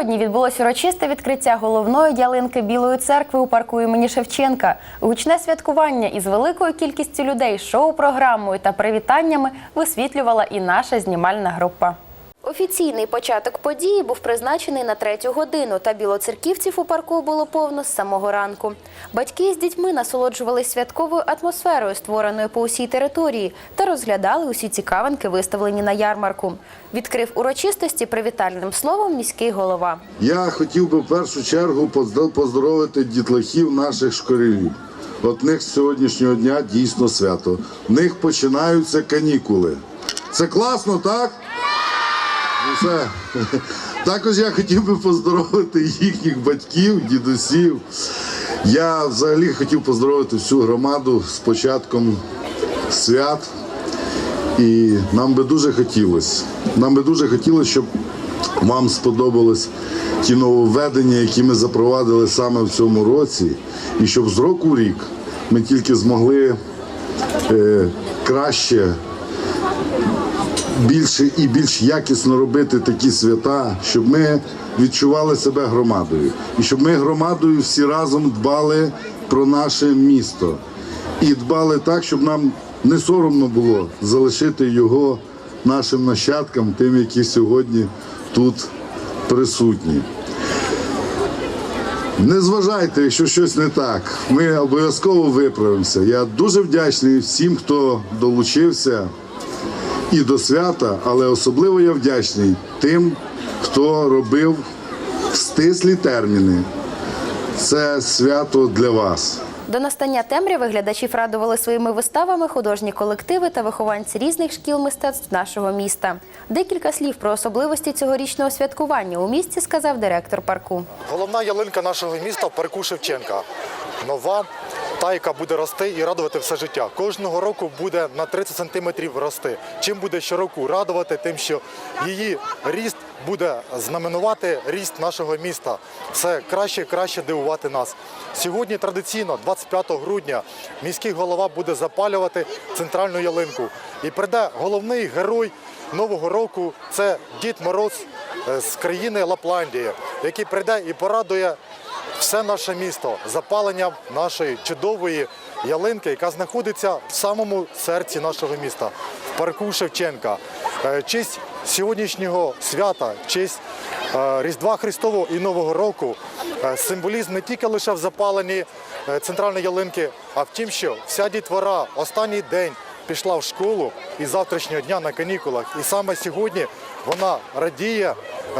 Сьогодні відбулося урочисте відкриття головної ялинки Білої церкви у парку імені Шевченка. Гучне святкування із великою кількістю людей, шоу-програмою та привітаннями висвітлювала і наша знімальна група. Офіційний початок події був призначений на третю годину, та білоцерківців у парку було повно з самого ранку. Батьки з дітьми насолоджувалися святковою атмосферою, створеною по усій території, та розглядали усі цікавинки, виставлені на ярмарку. Відкрив урочистості привітальним словом міський голова. Я хотів би в першу чергу поздо- поздоровити дітлахів наших школярів. От них з сьогоднішнього дня дійсно свято. В них починаються канікули. Це класно, так? Ну, все. Також я хотів би поздоровити їхніх батьків, дідусів. Я взагалі хотів поздоровити всю громаду з початком свят. І нам би дуже хотілося. Нам би дуже хотілося, щоб вам сподобались ті нововведення, які ми запровадили саме в цьому році, і щоб з року в рік ми тільки змогли е, краще, більше і більш якісно робити такі свята, щоб ми відчували себе громадою, і щоб ми громадою всі разом дбали про наше місто і дбали так, щоб нам не соромно було залишити його нашим нащадкам, тим, які сьогодні тут присутні. Не зважайте, якщо щось не так. Ми обов'язково виправимося. Я дуже вдячний всім, хто долучився і до свята, але особливо я вдячний тим, хто робив в стислі терміни. Це свято для вас. До настання темряви глядачів радували своїми виставами художні колективи та вихованці різних шкіл мистецтв нашого міста. Декілька слів про особливості цьогорічного святкування у місті сказав директор парку. Головна ялинка нашого міста в парку Шевченка. Нова, та, яка буде рости і радувати все життя. Кожного року буде на 30 сантиметрів рости. Чим буде щороку радувати, тим, що її ріст буде знаменувати ріст нашого міста. Все краще і краще дивувати нас. Сьогодні традиційно, 25 грудня, міський голова буде запалювати центральну ялинку. І прийде головний герой нового року це Дід Мороз е, з країни Лапландії, який прийде і порадує все наше місто запаленням нашої чудової ялинки, яка знаходиться в самому серці нашого міста, в парку Шевченка. Е, Честь сьогоднішнього свята, честь е, Різдва Христового і Нового року. е, Символізм не тільки лише в запаленні центральної ялинки, а в тім, що вся дітвора останній день пішла в школу і завтрашнього дня на канікулах. І саме сьогодні вона радіє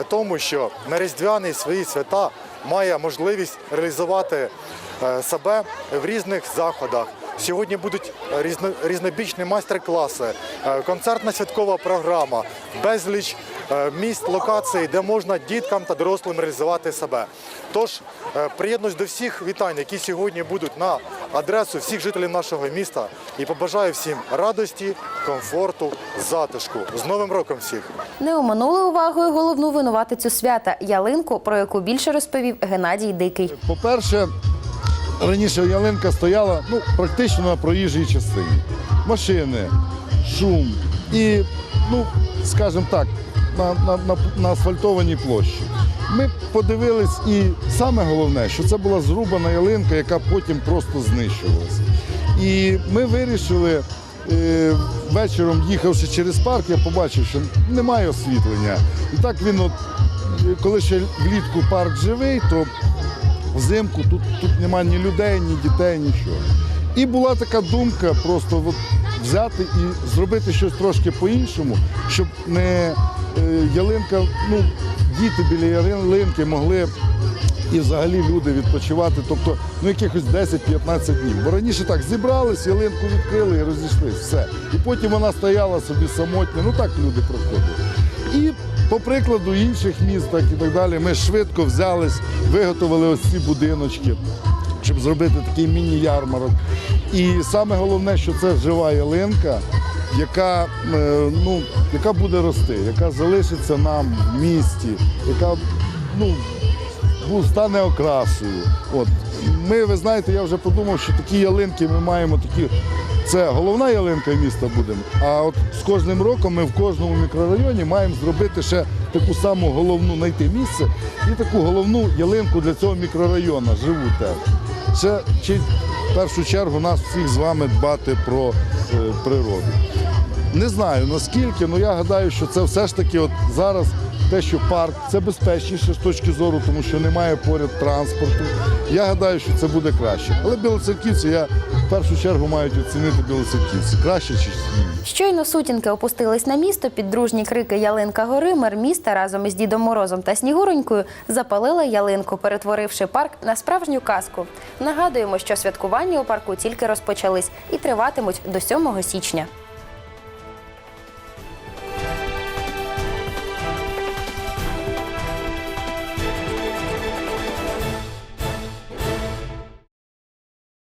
тому, що на різдвяні свої свята має можливість реалізувати е, себе в різних заходах. Сьогодні будуть різно, різнобічні майстер-класи, е, концертна святкова програма, безліч місць, локацій, де можна діткам та дорослим реалізувати себе. Тож е, приєднуюсь до всіх вітань, які сьогодні будуть на адресу всіх жителів нашого міста, і побажаю всім радості, комфорту, затишку. З Новим роком всіх! Не оминули увагою головну винуватицю свята ялинку, про яку більше розповів Геннадій Дикий. По-перше, раніше ялинка стояла ну, практично на проїжджій частині. Машини, шум і, ну, скажімо так, на, на, на, на асфальтованій площі. Ми подивились, і саме головне, що це була зрубана ялинка, яка потім просто знищувалася. І ми вирішили. е, Вечором їхавши через парк, я побачив, що немає освітлення. І так він, от, коли ще влітку парк живий, то взимку тут, тут немає ні людей, ні дітей, нічого. І була така думка просто от взяти і зробити щось трошки по-іншому, щоб не е, ялинка, ну, діти біля ялинки могли і взагалі люди відпочивати, тобто ну, якихось 10-15 днів. Бо раніше так зібрались, ялинку відкрили і розійшлись, все. І потім вона стояла собі самотня, ну так люди проходили. І по прикладу інших міст так і так далі, ми швидко взялись, виготовили ось ці будиночки, щоб зробити такий міні-ярмарок. І саме головне, що це жива ялинка, яка, е, ну, яка буде рости, яка залишиться нам в місті, яка ну, ну, стане окрасою. От. Ми, ви знаєте, я вже подумав, що такі ялинки ми маємо такі. Це головна ялинка міста будемо. А от з кожним роком ми в кожному мікрорайоні маємо зробити ще таку саму головну знайти місце і таку головну ялинку для цього мікрорайону живу теж. Це вчить в першу чергу нас всіх з вами дбати про е, природу. Не знаю наскільки, але я гадаю, що це все ж таки от зараз те, що парк це безпечніше з точки зору, тому що немає поряд транспорту. Я гадаю, що це буде краще. Але білоцерківці я в першу чергу мають оцінити білоцерківці. Краще чи. Щойно сутінки опустились на місто під дружні крики Ялинка гори. Мер міста разом із Дідом Морозом та Снігуронькою запалили ялинку, перетворивши парк на справжню казку. Нагадуємо, що святкування у парку тільки розпочались і триватимуть до 7 січня.